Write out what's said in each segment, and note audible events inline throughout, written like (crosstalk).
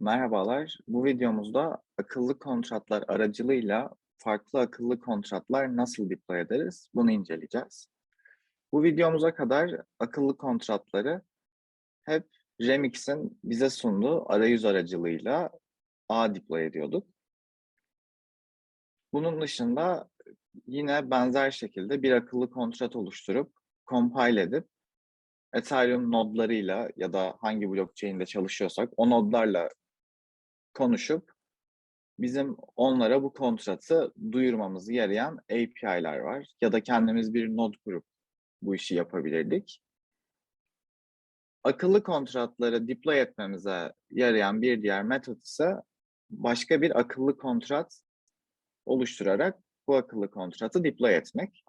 Merhabalar. Bu videomuzda akıllı kontratlar aracılığıyla farklı akıllı kontratlar nasıl deploy ederiz bunu inceleyeceğiz. Bu videomuza kadar akıllı kontratları hep Remix'in bize sunduğu arayüz aracılığıyla ağ deploy ediyorduk. Bunun dışında yine benzer şekilde bir akıllı kontrat oluşturup compile edip Ethereum nodlarıyla ya da hangi blockchain'de çalışıyorsak o nodlarla konuşup bizim onlara bu kontratı duyurmamızı yarayan API'ler var. Ya da kendimiz bir node kurup bu işi yapabilirdik. Akıllı kontratları deploy etmemize yarayan bir diğer metot ise başka bir akıllı kontrat oluşturarak bu akıllı kontratı deploy etmek.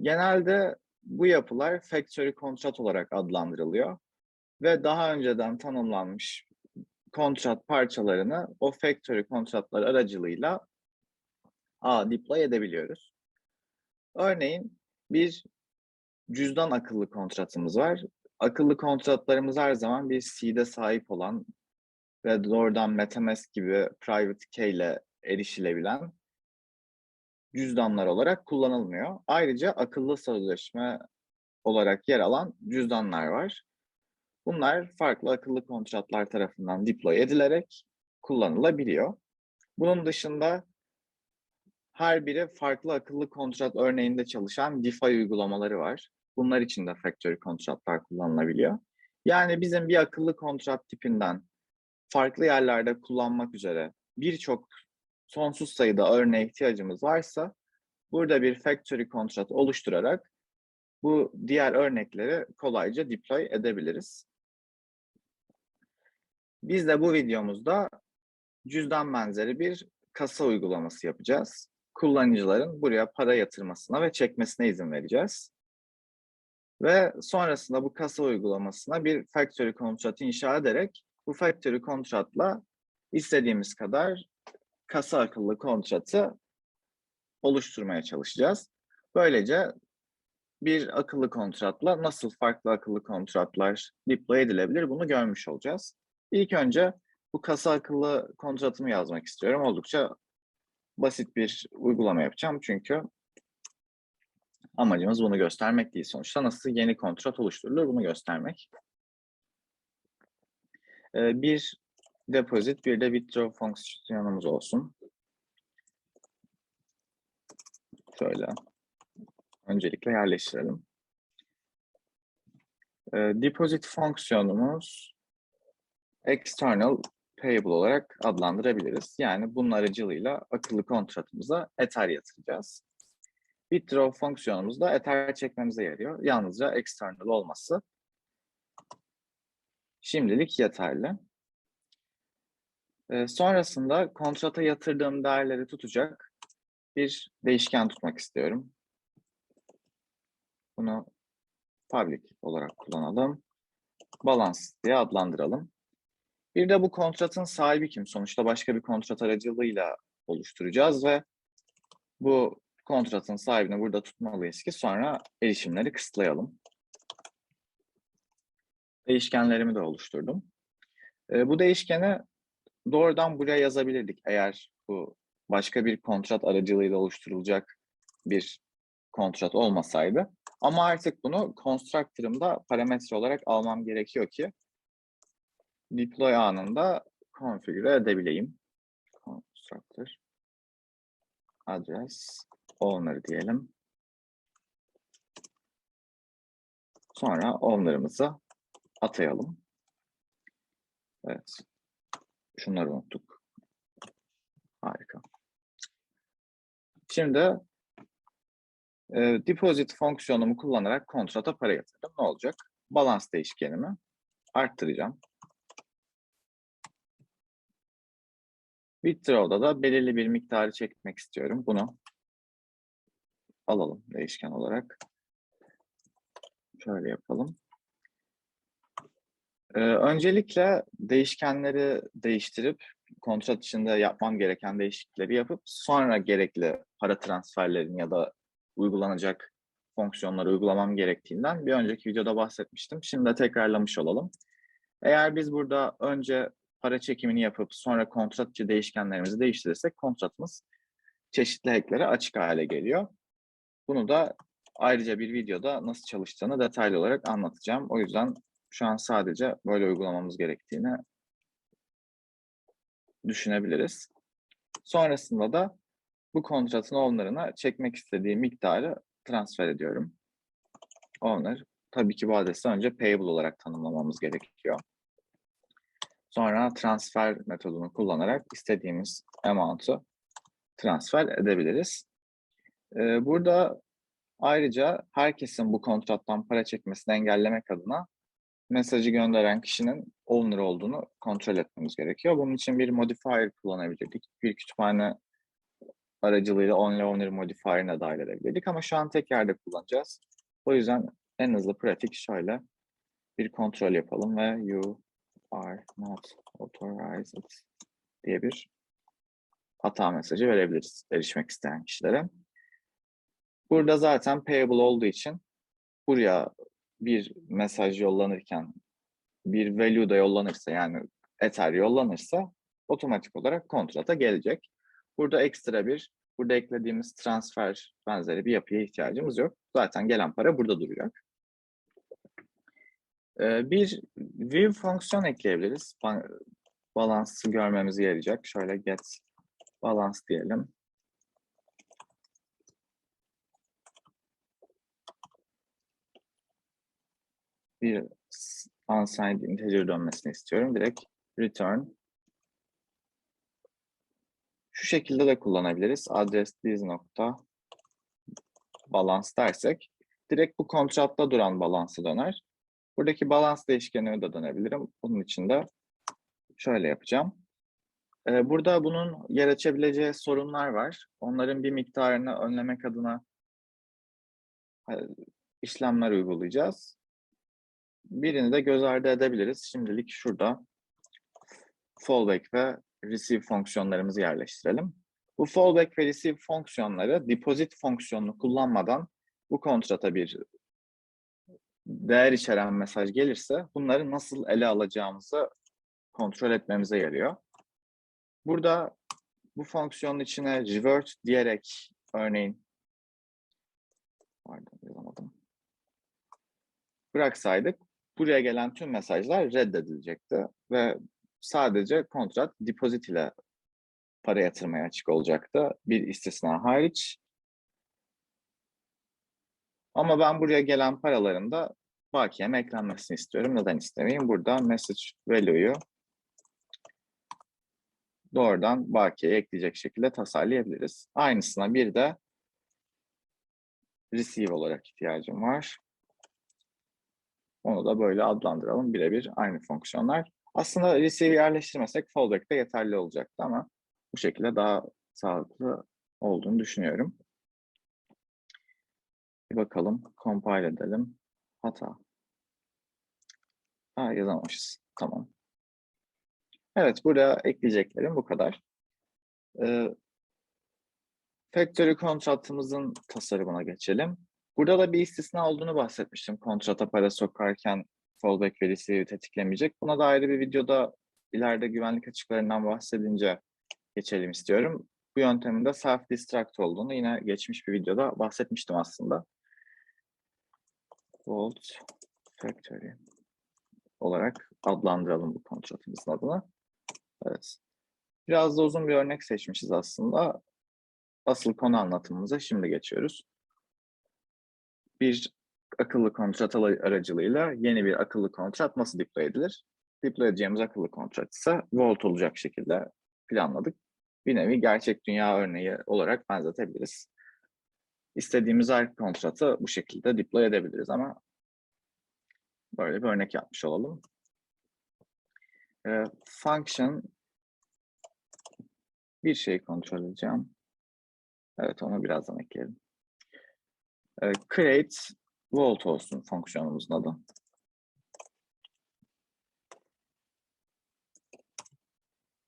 Genelde bu yapılar factory kontrat olarak adlandırılıyor ve daha önceden tanımlanmış kontrat parçalarını o factory kontratlar aracılığıyla a deploy edebiliyoruz. Örneğin bir cüzdan akıllı kontratımız var. Akıllı kontratlarımız her zaman bir seed'e sahip olan ve doğrudan MetaMask gibi private key ile erişilebilen cüzdanlar olarak kullanılmıyor. Ayrıca akıllı sözleşme olarak yer alan cüzdanlar var. Bunlar farklı akıllı kontratlar tarafından deploy edilerek kullanılabiliyor. Bunun dışında her biri farklı akıllı kontrat örneğinde çalışan DeFi uygulamaları var. Bunlar için de factory kontratlar kullanılabiliyor. Yani bizim bir akıllı kontrat tipinden farklı yerlerde kullanmak üzere birçok sonsuz sayıda örneğe ihtiyacımız varsa burada bir factory kontrat oluşturarak bu diğer örnekleri kolayca deploy edebiliriz. Biz de bu videomuzda cüzdan benzeri bir kasa uygulaması yapacağız. Kullanıcıların buraya para yatırmasına ve çekmesine izin vereceğiz. Ve sonrasında bu kasa uygulamasına bir factory kontrat inşa ederek bu factory kontratla istediğimiz kadar kasa akıllı kontratı oluşturmaya çalışacağız. Böylece bir akıllı kontratla nasıl farklı akıllı kontratlar deploy edilebilir bunu görmüş olacağız. İlk önce bu kasa akıllı kontratımı yazmak istiyorum. Oldukça basit bir uygulama yapacağım çünkü amacımız bunu göstermek değil sonuçta. Nasıl yeni kontrat oluşturulur bunu göstermek. Ee, bir deposit, bir de withdraw fonksiyonumuz olsun. Şöyle. Öncelikle yerleştirelim. Ee, deposit fonksiyonumuz external payable olarak adlandırabiliriz. Yani bunun aracılığıyla akıllı kontratımıza Ether yatıracağız. Withdraw fonksiyonumuz da Ether çekmemize yarıyor. Yalnızca external olması şimdilik yeterli. Ee, sonrasında kontrata yatırdığım değerleri tutacak bir değişken tutmak istiyorum. Bunu public olarak kullanalım. Balance diye adlandıralım. Bir de bu kontratın sahibi kim? Sonuçta başka bir kontrat aracılığıyla oluşturacağız ve bu kontratın sahibini burada tutmalıyız ki sonra erişimleri kısıtlayalım. Değişkenlerimi de oluşturdum. E, bu değişkeni doğrudan buraya yazabilirdik eğer bu başka bir kontrat aracılığıyla oluşturulacak bir kontrat olmasaydı. Ama artık bunu constructor'ımda parametre olarak almam gerekiyor ki deploy anında konfigüre edebileyim. Constructor address owner diyelim. Sonra owner'ımızı atayalım. Evet. Şunları unuttuk. Harika. Şimdi e, deposit fonksiyonumu kullanarak kontrata para yatırdım. Ne olacak? Balance değişkenimi arttıracağım. Withdraw'da da belirli bir miktarı çekmek istiyorum. Bunu alalım değişken olarak. Şöyle yapalım. Ee, öncelikle değişkenleri değiştirip kontrat içinde yapmam gereken değişiklikleri yapıp sonra gerekli para transferlerini ya da uygulanacak fonksiyonları uygulamam gerektiğinden bir önceki videoda bahsetmiştim. Şimdi de tekrarlamış olalım. Eğer biz burada önce para çekimini yapıp sonra kontrat içi değişkenlerimizi değiştirirsek kontratımız çeşitli hacklere açık hale geliyor. Bunu da ayrıca bir videoda nasıl çalıştığını detaylı olarak anlatacağım. O yüzden şu an sadece böyle uygulamamız gerektiğini düşünebiliriz. Sonrasında da bu kontratın owner'ına çekmek istediği miktarı transfer ediyorum. Owner tabii ki bu adresi önce payable olarak tanımlamamız gerekiyor. Sonra transfer metodunu kullanarak istediğimiz amount'u transfer edebiliriz. Ee, burada ayrıca herkesin bu kontrattan para çekmesini engellemek adına mesajı gönderen kişinin owner olduğunu kontrol etmemiz gerekiyor. Bunun için bir modifier kullanabilirdik. Bir kütüphane aracılığıyla only owner modifier'ine dahil edebilirdik ama şu an tek yerde kullanacağız. O yüzden en hızlı pratik şöyle bir kontrol yapalım ve you are not authorized diye bir hata mesajı verebiliriz erişmek isteyen kişilere. Burada zaten payable olduğu için buraya bir mesaj yollanırken bir value da yollanırsa yani Ether yollanırsa otomatik olarak kontrata gelecek. Burada ekstra bir, burada eklediğimiz transfer benzeri bir yapıya ihtiyacımız yok. Zaten gelen para burada duracak. Ee, bir view fonksiyon ekleyebiliriz. Balansı görmemize yarayacak. Şöyle get balance diyelim. Bir unsigned integer dönmesini istiyorum. Direkt return. Şu şekilde de kullanabiliriz. Adres this nokta balance dersek direkt bu kontratta duran balansı döner. Buradaki balans değişkenini de dönebilirim. Bunun için de şöyle yapacağım. Ee, burada bunun yer açabileceği sorunlar var. Onların bir miktarını önlemek adına e, işlemler uygulayacağız. Birini de göz ardı edebiliriz. Şimdilik şurada fallback ve receive fonksiyonlarımızı yerleştirelim. Bu fallback ve receive fonksiyonları deposit fonksiyonunu kullanmadan bu kontrata bir değer içeren mesaj gelirse bunları nasıl ele alacağımızı kontrol etmemize yarıyor. Burada bu fonksiyonun içine revert diyerek örneğin pardon yazamadım. Bıraksaydık buraya gelen tüm mesajlar reddedilecekti ve sadece kontrat depozit ile para yatırmaya açık olacaktı. Bir istisna hariç. Ama ben buraya gelen paraların da bakiyeme eklenmesini istiyorum. Neden istemeyeyim? Burada message value'yu doğrudan bakiyeye ekleyecek şekilde tasarlayabiliriz. Aynısına bir de receive olarak ihtiyacım var. Onu da böyle adlandıralım. Birebir aynı fonksiyonlar. Aslında receive yerleştirmesek fallback de yeterli olacaktı ama bu şekilde daha sağlıklı olduğunu düşünüyorum. Bir bakalım, compile edelim. Hata. Ha, yazamamışız. Tamam. Evet, buraya ekleyeceklerim bu kadar. Ee, factory kontratımızın tasarımına geçelim. Burada da bir istisna olduğunu bahsetmiştim. Kontrata para sokarken fallback verisi tetiklemeyecek. Buna da ayrı bir videoda ileride güvenlik açıklarından bahsedince geçelim istiyorum. Bu yöntemin de self-destruct olduğunu yine geçmiş bir videoda bahsetmiştim aslında. Vault Factory olarak adlandıralım bu kontratımızın adını. Evet. Biraz da uzun bir örnek seçmişiz aslında. Asıl konu anlatımımıza şimdi geçiyoruz. Bir akıllı kontrat aracılığıyla yeni bir akıllı kontrat nasıl deploy edilir? Deploy edeceğimiz akıllı kontrat ise Vault olacak şekilde planladık. Bir nevi gerçek dünya örneği olarak benzetebiliriz. İstediğimiz her kontratı bu şekilde deploy edebiliriz ama böyle bir örnek yapmış olalım. Ee, function bir şey kontrol edeceğim. Evet onu birazdan ekleyelim. Ee, create Vault olsun fonksiyonumuzun adı.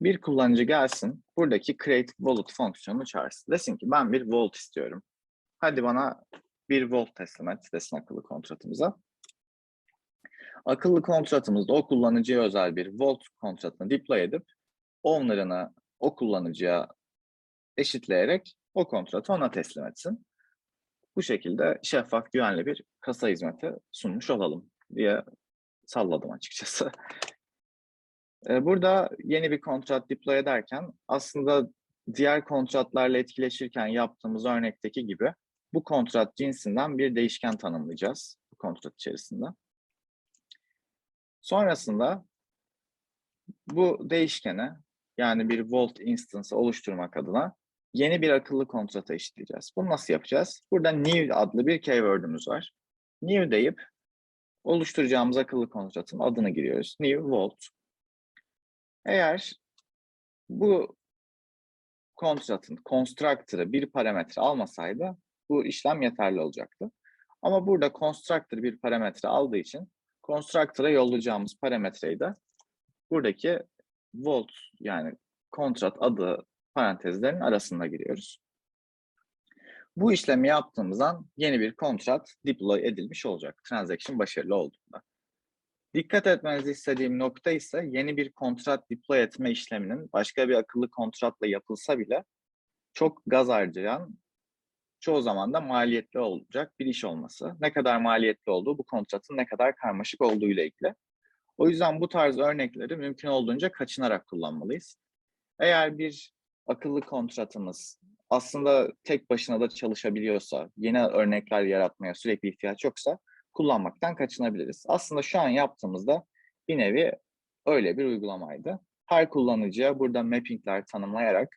Bir kullanıcı gelsin, buradaki create wallet fonksiyonunu çağırsın. Desin ki ben bir vault istiyorum. Hadi bana bir vault teslim et desin akıllı kontratımıza. Akıllı kontratımızda o kullanıcıya özel bir Vault kontratını deploy edip owner'ını o kullanıcıya eşitleyerek o kontratı ona teslim etsin. Bu şekilde şeffaf, güvenli bir kasa hizmeti sunmuş olalım diye salladım açıkçası. (laughs) Burada yeni bir kontrat deploy ederken aslında diğer kontratlarla etkileşirken yaptığımız örnekteki gibi bu kontrat cinsinden bir değişken tanımlayacağız bu kontrat içerisinde. Sonrasında bu değişkene yani bir Vault instance oluşturmak adına yeni bir akıllı kontrata eşitleyeceğiz. Bunu nasıl yapacağız? Burada new adlı bir keyword'ümüz var. New deyip oluşturacağımız akıllı kontratın adını giriyoruz. New Vault. Eğer bu kontratın constructor'ı bir parametre almasaydı bu işlem yeterli olacaktı. Ama burada constructor bir parametre aldığı için constructor'a yollayacağımız parametreyi de buradaki Vault yani kontrat adı parantezlerin arasında giriyoruz. Bu işlemi yaptığımız an yeni bir kontrat deploy edilmiş olacak. Transaction başarılı olduğunda. Dikkat etmenizi istediğim nokta ise yeni bir kontrat deploy etme işleminin başka bir akıllı kontratla yapılsa bile çok gaz harcayan, çoğu zaman da maliyetli olacak bir iş olması. Ne kadar maliyetli olduğu bu kontratın ne kadar karmaşık olduğu ile ilgili. O yüzden bu tarz örnekleri mümkün olduğunca kaçınarak kullanmalıyız. Eğer bir akıllı kontratımız aslında tek başına da çalışabiliyorsa, yeni örnekler yaratmaya sürekli ihtiyaç yoksa kullanmaktan kaçınabiliriz. Aslında şu an yaptığımızda bir nevi öyle bir uygulamaydı. Her kullanıcıya burada mappingler tanımlayarak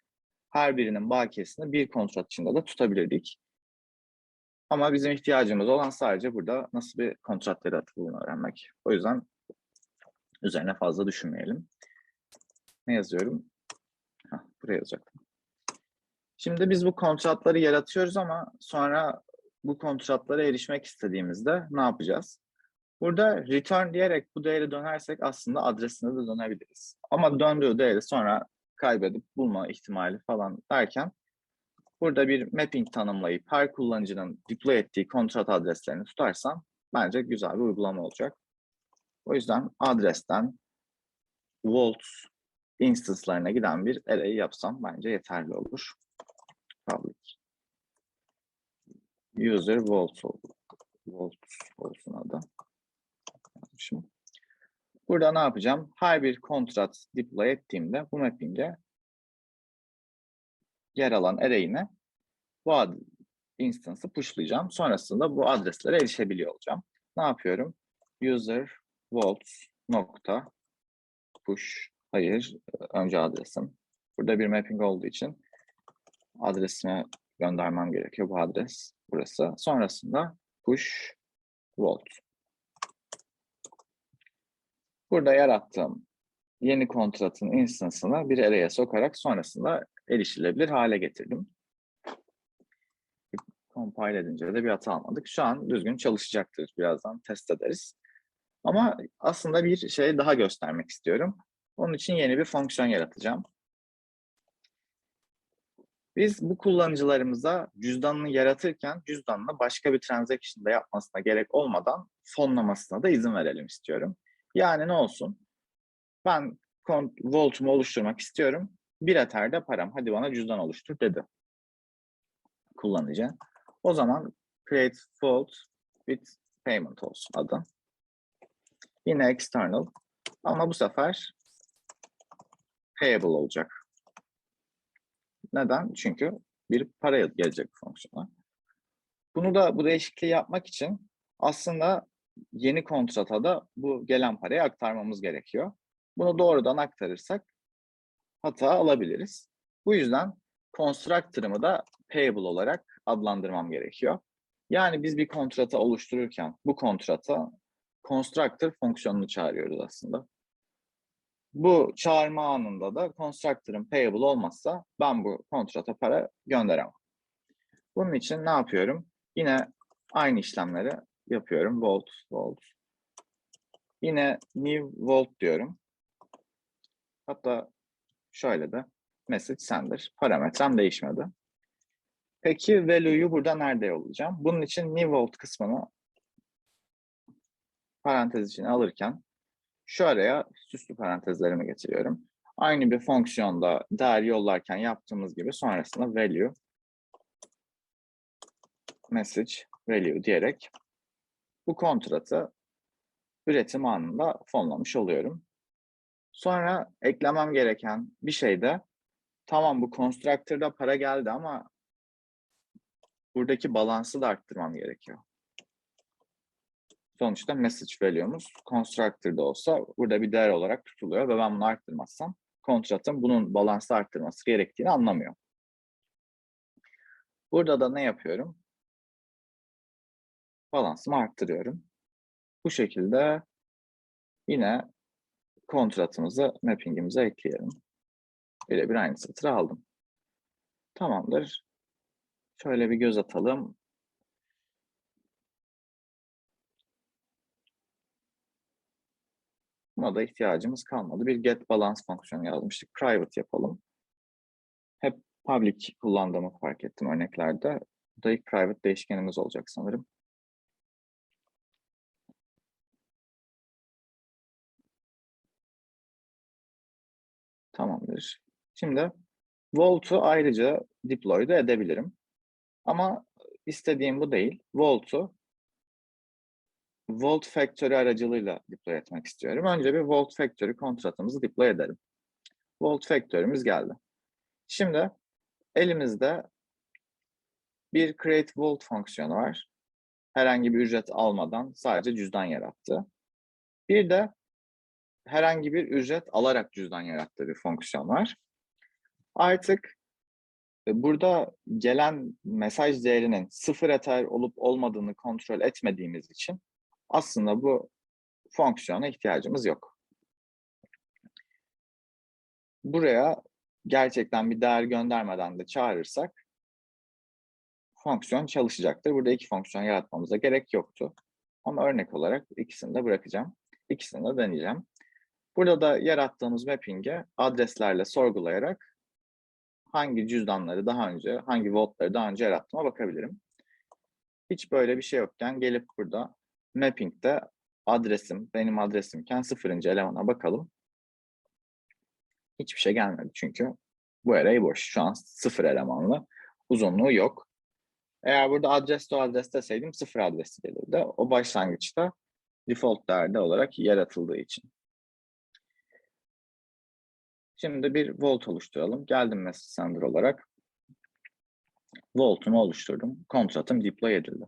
her birinin bakiyesini bir kontrat içinde de tutabilirdik. Ama bizim ihtiyacımız olan sadece burada nasıl bir kontrat yaratıldığını öğrenmek. O yüzden üzerine fazla düşünmeyelim. Ne yazıyorum? Buraya yazacaktım. Şimdi biz bu kontratları yaratıyoruz ama sonra bu kontratlara erişmek istediğimizde ne yapacağız? Burada return diyerek bu değeri dönersek aslında adresine de dönebiliriz. Ama döndüğü değeri sonra kaybedip bulma ihtimali falan derken burada bir mapping tanımlayıp her kullanıcının deploy ettiği kontrat adreslerini tutarsam bence güzel bir uygulama olacak. O yüzden adresten Vault instance'larına giden bir array yapsam bence yeterli olur. Public user vault, ol- vault olsun adı. Yazmışım. Burada ne yapacağım? Her bir kontrat deploy ettiğimde bu mapping'e yer alan array'ine bu ad instance'ı pushlayacağım. Sonrasında bu adreslere erişebiliyor olacağım. Ne yapıyorum? User vault nokta push hayır önce adresim. Burada bir mapping olduğu için adresime göndermem gerekiyor bu adres burası. Sonrasında push vault. Burada yarattığım yeni kontratın instance'ını bir array'e sokarak sonrasında erişilebilir hale getirdim. Compile edince de bir hata almadık. Şu an düzgün çalışacaktır. Birazdan test ederiz. Ama aslında bir şey daha göstermek istiyorum. Onun için yeni bir fonksiyon yaratacağım. Biz bu kullanıcılarımıza cüzdanını yaratırken cüzdanını başka bir transaction'da yapmasına gerek olmadan fonlamasına da izin verelim istiyorum. Yani ne olsun? Ben Vault'umu oluşturmak istiyorum. Bir Ether'de param. Hadi bana cüzdan oluştur dedi. Kullanıcı. O zaman create vault with payment olsun adı. Yine external. Ama bu sefer payable olacak. Neden? Çünkü bir para gelecek bu fonksiyona. Bunu da bu değişikliği yapmak için aslında yeni kontrata da bu gelen parayı aktarmamız gerekiyor. Bunu doğrudan aktarırsak hata alabiliriz. Bu yüzden constructor'ımı da payable olarak adlandırmam gerekiyor. Yani biz bir kontrata oluştururken bu kontrata constructor fonksiyonunu çağırıyoruz aslında. Bu çağırma anında da constructor'ın payable olmazsa ben bu kontrata para gönderemem. Bunun için ne yapıyorum? Yine aynı işlemleri yapıyorum. Volt, volt. Yine new volt diyorum. Hatta şöyle de message sender. Parametrem değişmedi. Peki value'yu burada nerede yollayacağım? Bunun için new volt kısmını parantez içine alırken şu araya süslü parantezlerimi getiriyorum. Aynı bir fonksiyonda değer yollarken yaptığımız gibi sonrasında value message value diyerek bu kontratı üretim anında fonlamış oluyorum. Sonra eklemem gereken bir şey de tamam bu constructor'da para geldi ama buradaki balansı da arttırmam gerekiyor. Sonuçta message value'muz constructor'da olsa burada bir değer olarak tutuluyor ve ben bunu arttırmazsam kontratın bunun balansı arttırması gerektiğini anlamıyor. Burada da ne yapıyorum? Balansımı arttırıyorum. Bu şekilde yine kontratımızı mappingimize ekleyelim. Birebir aynı satırı aldım. Tamamdır. Şöyle bir göz atalım. Buna da ihtiyacımız kalmadı. Bir get balance fonksiyonu yazmıştık. Private yapalım. Hep public kullandığımı fark ettim örneklerde. Bu da ilk private değişkenimiz olacak sanırım. Tamamdır. Şimdi Vault'u ayrıca deploy da edebilirim. Ama istediğim bu değil. Vault'u Vault Factory aracılığıyla deploy etmek istiyorum. Önce bir Vault Factory kontratımızı deploy edelim. Vault Factory'miz geldi. Şimdi elimizde bir create vault fonksiyonu var. Herhangi bir ücret almadan sadece cüzdan yarattı. Bir de herhangi bir ücret alarak cüzdan yarattığı bir fonksiyon var. Artık e, burada gelen mesaj değerinin sıfır ether olup olmadığını kontrol etmediğimiz için aslında bu fonksiyona ihtiyacımız yok. Buraya gerçekten bir değer göndermeden de çağırırsak fonksiyon çalışacaktır. Burada iki fonksiyon yaratmamıza gerek yoktu. Ama örnek olarak ikisini de bırakacağım. İkisini de deneyeceğim. Burada da yarattığımız mapping'e adreslerle sorgulayarak hangi cüzdanları daha önce, hangi vault'ları daha önce yarattığıma bakabilirim. Hiç böyle bir şey yokken gelip burada mapping'de adresim, benim adresimken sıfırıncı elemana bakalım. Hiçbir şey gelmedi çünkü bu array boş. Şu an sıfır elemanlı. Uzunluğu yok. Eğer burada adres to adres deseydim sıfır adresi gelirdi. O başlangıçta default değerde olarak yaratıldığı için. Şimdi bir volt oluşturalım. Geldim message sender olarak. Volt'umu oluşturdum. Kontratım deploy edildi.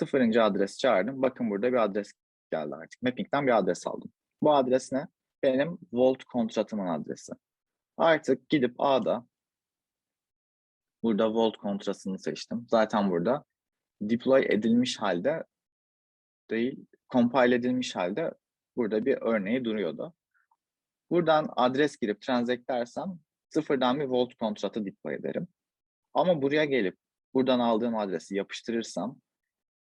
Sıfırıncı adres çağırdım. Bakın burada bir adres geldi artık. Mapping'den bir adres aldım. Bu adres ne? Benim Volt kontratımın adresi. Artık gidip A'da burada Volt kontratını seçtim. Zaten burada deploy edilmiş halde değil, compile edilmiş halde burada bir örneği duruyordu. Buradan adres girip transact dersem sıfırdan bir Volt kontratı deploy ederim. Ama buraya gelip buradan aldığım adresi yapıştırırsam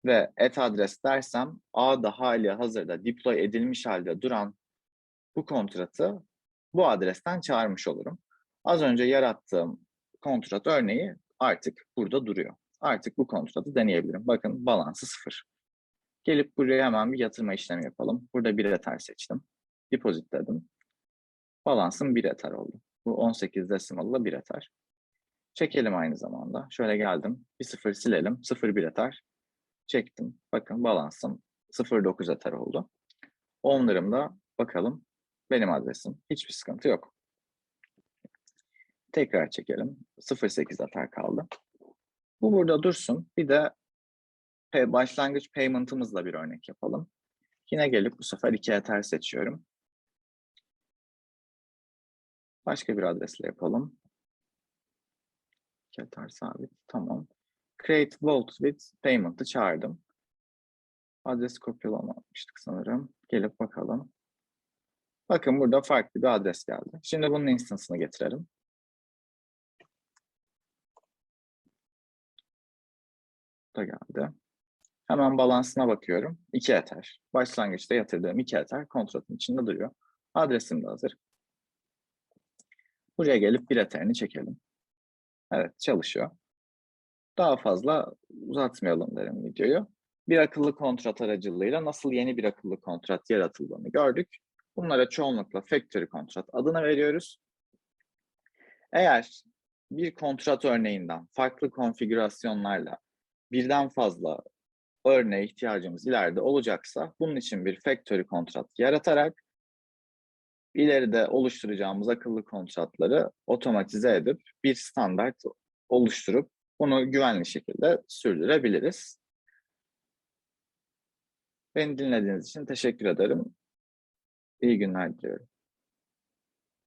ve et adres dersem A'da hali hazırda deploy edilmiş halde duran bu kontratı bu adresten çağırmış olurum. Az önce yarattığım kontrat örneği artık burada duruyor. Artık bu kontratı deneyebilirim. Bakın balansı sıfır. Gelip buraya hemen bir yatırma işlemi yapalım. Burada bir ether seçtim. Deposit. Balansım bir ether oldu. Bu 18 decimal'la bir ether. Çekelim aynı zamanda. Şöyle geldim. Bir sıfır silelim. Sıfır bir ether. Çektim. Bakın balansım 0.9 ether oldu. Onlarımda bakalım benim adresim. Hiçbir sıkıntı yok. Tekrar çekelim. 0.8 ether kaldı. Bu burada dursun. Bir de başlangıç payment'ımızla bir örnek yapalım. Yine gelip bu sefer 2 ether seçiyorum. Başka bir adresle yapalım. 2 ether sabit. Tamam. Create Vault with Payment'ı çağırdım. Adres kopyalamamıştık sanırım. Gelip bakalım. Bakın burada farklı bir adres geldi. Şimdi bunun instance'ını getirelim. da geldi. Hemen balansına bakıyorum. 2 Ether. Başlangıçta yatırdığım 2 Ether kontratın içinde duruyor. Adresim de hazır. Buraya gelip bir Ether'ini çekelim. Evet çalışıyor. Daha fazla uzatmayalım derim videoyu. bir akıllı kontrat aracılığıyla nasıl yeni bir akıllı kontrat yaratıldığını gördük. Bunlara çoğunlukla factory kontrat adını veriyoruz. Eğer bir kontrat örneğinden farklı konfigürasyonlarla birden fazla örneğe ihtiyacımız ileride olacaksa bunun için bir factory kontrat yaratarak ileride oluşturacağımız akıllı kontratları otomatize edip bir standart oluşturup bunu güvenli şekilde sürdürebiliriz. Beni dinlediğiniz için teşekkür ederim. İyi günler diliyorum.